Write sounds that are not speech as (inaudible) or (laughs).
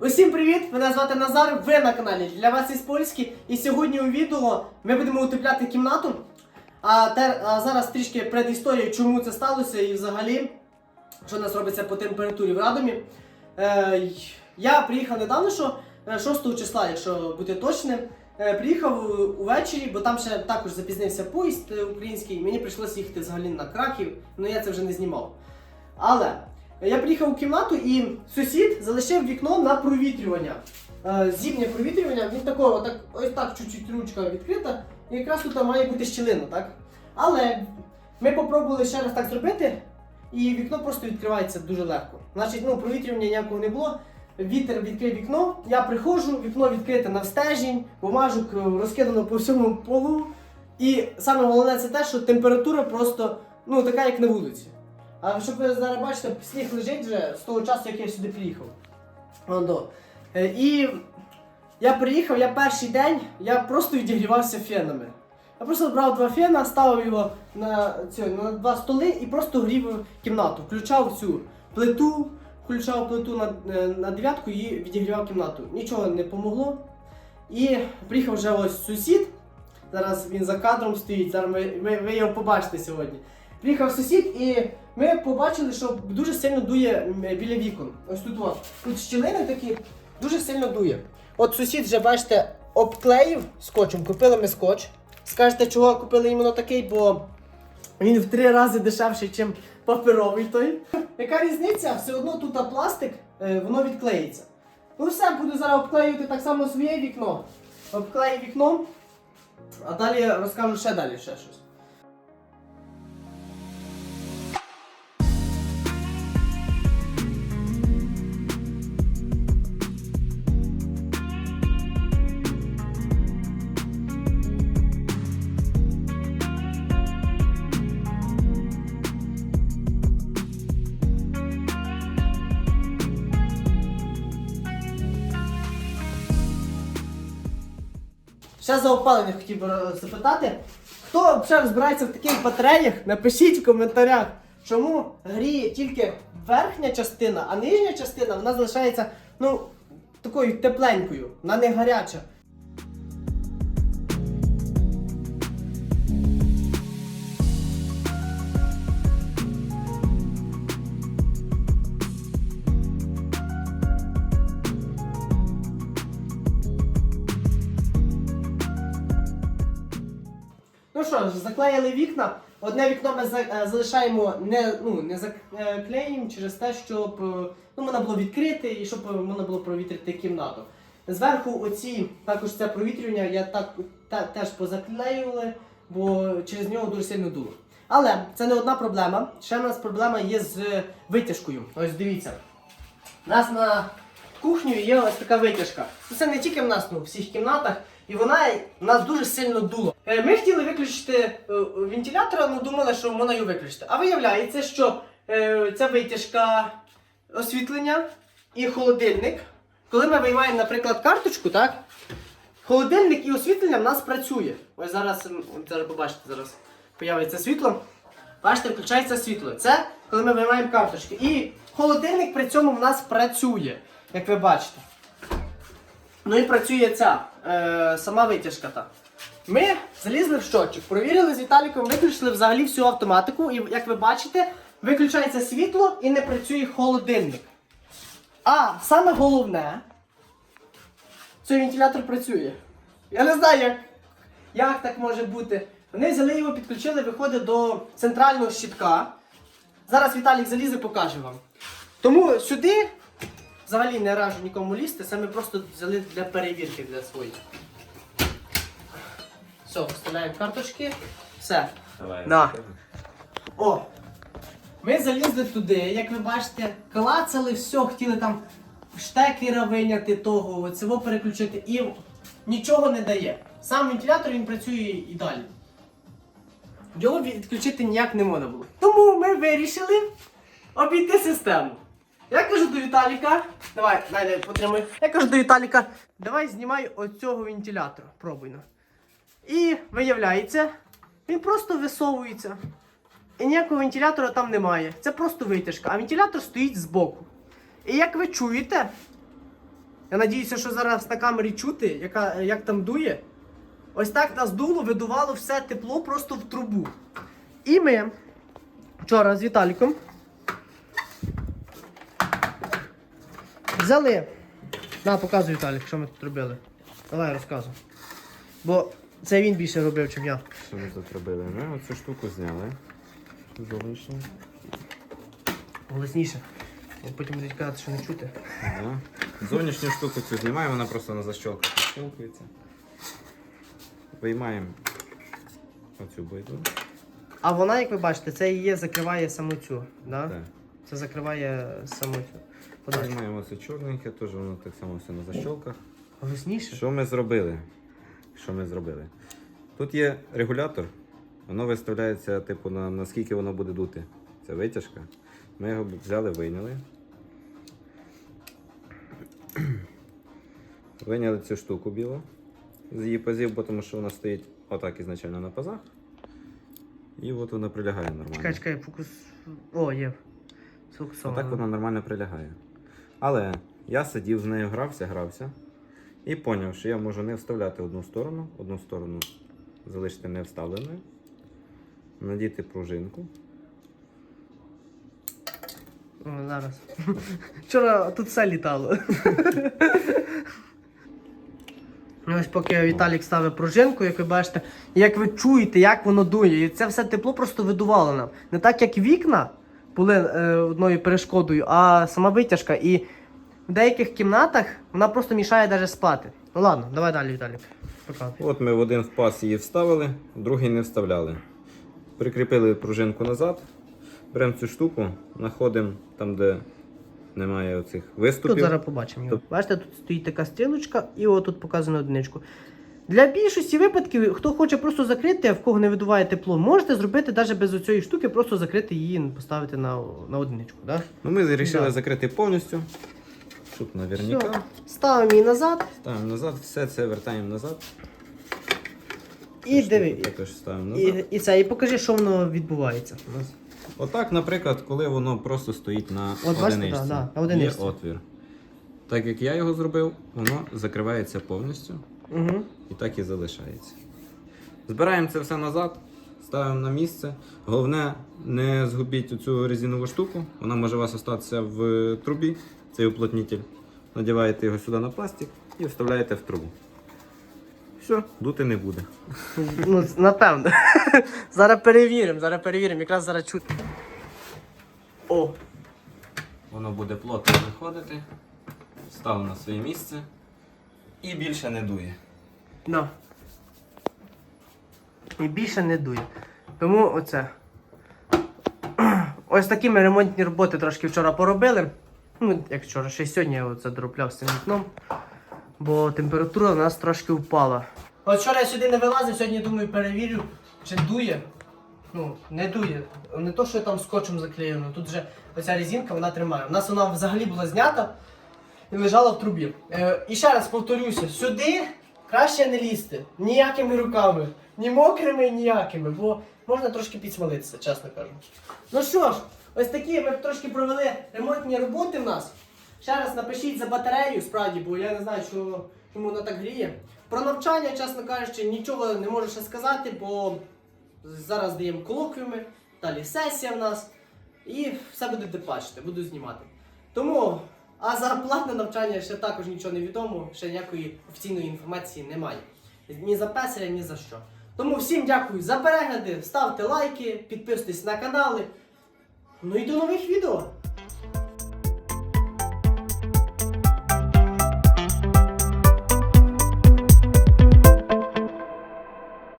Усім привіт! Мене звати Назар. Ви на каналі для вас із Польський. І сьогодні у відео ми будемо утепляти кімнату. А, тер, а зараз трішки предісторія, чому це сталося і взагалі, що у нас робиться по температурі в Радомі. Е, я приїхав недавно, що е, 6 числа, якщо бути точним. Е, приїхав увечері, бо там ще також запізнився поїзд е, український. Мені прийшлося їхати взагалі на Краків, але я це вже не знімав. Але я приїхав у кімнату і сусід залишив вікно на провітрювання. Е, Зімнє провітрювання, він такого, отак, ось так чуть-чуть ручка відкрита, і якраз тут має бути щілина, так? Але ми попробували ще раз так зробити, і вікно просто відкривається дуже легко. Значить, ну, провітрювання ніякого не було. Вітер відкрив вікно, я приходжу, вікно відкрите на стежінь, бумажок розкидано по всьому полу. І саме головне це те, що температура просто ну, така, як на вулиці. А щоб ви зараз бачите, сніг лежить вже з того часу, як я сюди приїхав. Ондо. Е, І я приїхав, я перший день, я просто відігрівався фенами. Я просто брав два фена, ставив його на, цю, на два столи і просто грів кімнату. Включав цю плиту, включав плиту на, е, на дев'ятку і відігрівав кімнату. Нічого не помогло. І приїхав вже ось сусід. Зараз він за кадром стоїть, зараз ми, ви, ви його побачите сьогодні. Приїхав сусід і ми побачили, що дуже сильно дує біля вікон. Ось тут от. Тут щілини такі, дуже сильно дує. От сусід вже, бачите, обклеїв скотчем, купили ми скотч. Скажете, чого купили іменно такий, бо він в три рази дешевший, ніж паперовий той. Яка різниця? Все одно тут пластик, е, воно відклеїться. Ну все, буду зараз обклеювати так само своє вікно. Обклею вікно, а далі розкажу ще далі ще щось. Ще за опалення хотів би запитати. Хто взагалі розбирається в таких батареях? Напишіть в коментарях, чому гріє тільки верхня частина, а нижня частина вона залишається ну, такою тепленькою, вона не гаряча. Що заклеїли вікна. Одне вікно ми е, залишаємо не, ну, не заклеїмо через те, щоб е, ну, можна було відкрити і щоб е, можна було провітрити кімнату. Зверху оці також це провітрювання я так та, теж позаклеювали, бо через нього дуже сильно дуло. Але це не одна проблема. Ще в нас проблема є з витяжкою. Ось дивіться. У нас на кухню є ось така витяжка. Це не тільки в нас, ну, в всіх кімнатах. І вона нас дуже сильно дуло. Е, Ми хотіли виключити е, вентилятор, але думали, що можна його виключити. А виявляється, що е, ця витяжка освітлення і холодильник. Коли ми виймаємо, наприклад, карточку, так? Холодильник і освітлення в нас працює. Ось зараз, зараз побачите, зараз появиться світло. Бачите, включається світло. Це коли ми виймаємо карточки. І холодильник при цьому в нас працює, як ви бачите. Ну і працює ця е, сама витяжка. та. Ми залізли в щотчик, провірили з Віталіком, виключили взагалі всю автоматику, і як ви бачите, виключається світло і не працює холодильник. А саме головне, цей вентилятор працює. Я не знаю, як, як так може бути. Вони взяли його, підключили, виходить до центрального щитка. Зараз Віталік залізе, покаже вам. Тому сюди взагалі не раджу нікому лізти, ми просто взяли для перевірки для своїх. Все, вставляємо карточки. Все. Давай. На. О! Ми залізли туди, як ви бачите, клацали все, хотіли там штекера виняти того, цього переключити і нічого не дає. Сам вентилятор він працює і далі. Його відключити ніяк не можна було. Тому ми вирішили обійти систему. Я кажу до Віталіка, давай, дай, дай, потримай. Я кажу до Віталіка, давай знімай оцього вентилятора. Пробуй ну. І виявляється, він просто висовується. І ніякого вентилятора там немає. Це просто витяжка. А вентилятор стоїть збоку. І як ви чуєте, Я надіюся, що зараз на камері чути, яка, як там дує. Ось так нас дуло, видувало все тепло просто в трубу. І ми вчора з Віталіком взяли. На, показуй Віталік, що ми тут робили. Давай розказуй. Бо це він більше робив, ніж я. Що ми тут робили? Ми оцю штуку зняли. Зовнішню. Голосніше. Бо Потім будуть казати, що не чути. Да. Зовнішню штуку цю знімаємо, вона просто на защолках защелкується. Виймаємо оцю бойду. А вона, як ви бачите, це її закриває саму цю. Да? Так. Це закриває саму цю. Виймаємо це чорненьке, теж воно так само все на защолках. Голосніше? Що ми зробили? Що ми зробили? Тут є регулятор, воно виставляється, типу, на наскільки воно буде дути. Це витяжка. Ми його взяли, вийняли. Вийняли цю штуку білу з її пазів, бо тому що вона стоїть отак ізначально на пазах. І от вона прилягає нормально. Чекай, чекай, фокус. О, є. Сфокусовано. вона нормально прилягає. Але я сидів з нею, грався, грався. І зрозумів, що я можу не вставляти одну сторону, одну сторону залишити не вставленою, надіти пружинку. О, зараз. (laughs) Вчора тут все літало. Ну, (laughs) Ось поки Віталік ставить пружинку, як ви бачите, як ви чуєте, як воно дує. І це все тепло просто видувало нам. Не так, як вікна були е, одною перешкодою, а сама витяжка. І в деяких кімнатах вона просто мішає навіть спати. Ну ладно, давай далі, Віталік. Показуй. От ми в один впас її вставили, в другий не вставляли. Прикріпили пружинку назад, беремо цю штуку, знаходимо там, де немає оцих виступів. Тут зараз побачимо його. Бачите, тут стоїть така стрілочка, і отут показано одиничку. Для більшості випадків, хто хоче просто закрити, а в кого не видуває тепло, можете зробити навіть без цієї штуки, просто закрити її, поставити на, на одиничку. Да? Ну, ми вирішили Да. закрити повністю. Тут наверняка. Все. Ставимо її назад Ставимо назад, все це вертаємо назад. і диви. Також ставимо назад. І, і це, і покажи, що воно відбувається. Отак, наприклад, коли воно просто стоїть на От одиничці. да, да, на одиничці. Є отвір. Так як я його зробив, воно закривається повністю Угу. і так і залишається. Збираємо це все назад, ставимо на місце. Головне, не згубіть цю резинову штуку, вона може у вас остатися в трубі, цей уплотнитель. Надіваєте його сюди на пластик і вставляєте в трубу. Все, дути не буде. Ну, напевно. (laughs) зараз перевіримо, зараз перевіримо, якраз зараз чути. О, Воно буде плотно виходити, стало на своє місце і більше не дує. На. І більше не дує. Тому оце. Ось такі ми ремонтні роботи трошки вчора поробили. Ну, як вчора, ще й сьогодні я оце доробляв з цим вікном. Бо температура у нас трошки впала. От вчора я сюди не вилазив, сьогодні думаю перевірю, чи дує. Ну, не дує. Не то, що я там скотчем заклеєно. Тут вже оця резинка вона тримає. У нас вона взагалі була знята лежала в трубі. Е, і ще раз повторюся, сюди краще не лізти ніякими руками, ні мокрими, ніякими, бо можна трошки підсмалитися, чесно кажу. Ну що ж, ось такі ми трошки провели ремонтні роботи в нас. Ще раз напишіть за батарею, справді, бо я не знаю, що чому вона так гріє. Про навчання, чесно кажучи, нічого не можу ще сказати, бо зараз даємо колоквіуми, далі сесія в нас. І все будете бачити, буду знімати. Тому, а за платне навчання ще також нічого не відомо, ще ніякої офіційної інформації немає. Ні за песеля, ні за що. Тому всім дякую за перегляди, ставте лайки, підписуйтесь на канали. Ну і до нових відео!